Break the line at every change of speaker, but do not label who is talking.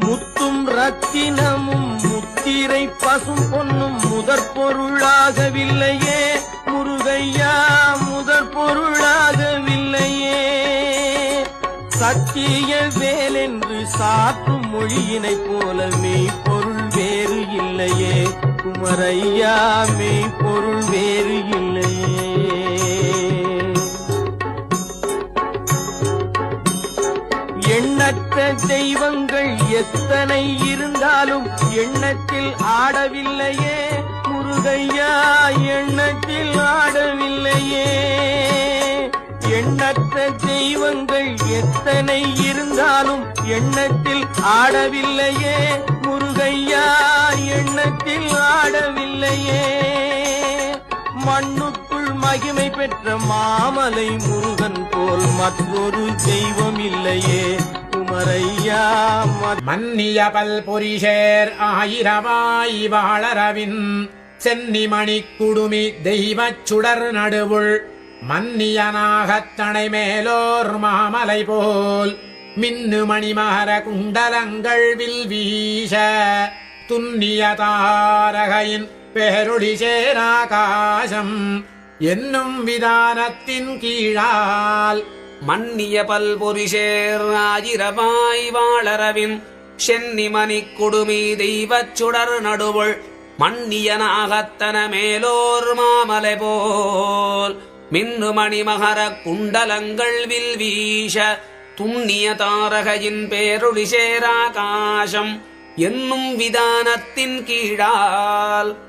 முத்தும் ரத்தினமும் முத்திரை பசும் பொன்னும் முதற் பொருளாகவில்லையே. முருகையா முதற் பொருளாகவில்லையே. சத்திய வேலென்று சாற்றும் மொழியினைப் போல மெய்ப்பொருள் வேறு இல்லையே. குமரையா மெய்ப்பொருள் வேறு இல்லையே. எண்ணற்ற தெய்வங்கள் எத்தனை இருந்தாலும் எண்ணத்தில் ஆடவில்லையே. முருகையா எண்ணத்தில் ஆடவில்லையே. எண்ணற்ற தெய்வங்கள் எத்தனை இருந்தாலும் எண்ணத்தில் ஆடவில்லையே. முருகையா எண்ணத்தில் ஆடவில்லையே. மண்ணுக்குள் மகிமை பெற்ற மாமலை முருகன் மற்றொரு தெய்வம் இல்லையே குமரையா மத்-
மன்னிய பல்பொரிஷேர் ஆயிரவாய் வாழரவின் சென்னிமணி குடுமி தெய்வச் சுடர் நடுவுள் மன்னியனாகத்தனை மேலோர் மாமலை போல் மின்னு மணிமகர குண்டலங்கள் வில் வீச துன்னிய தாரகையின் பேருளி சேராகாசம் என்னும் விதானத்தின் கீழால்
மன்னிய பல்பொரிசேர் ஆயிரவாய் வாழரவின் சென்னிமணி குடுமி தெய்வச் சுடர் நடுவுள் மன்னியனாகத்தன மேலோர் மாமலை போல். மின்னு மணிமகர குண்டலங்கள் வில் வீச துண்ணிய தாரகையின் பேருளி சேராகாசம் என்னும் விதானத்தின் கீழால்.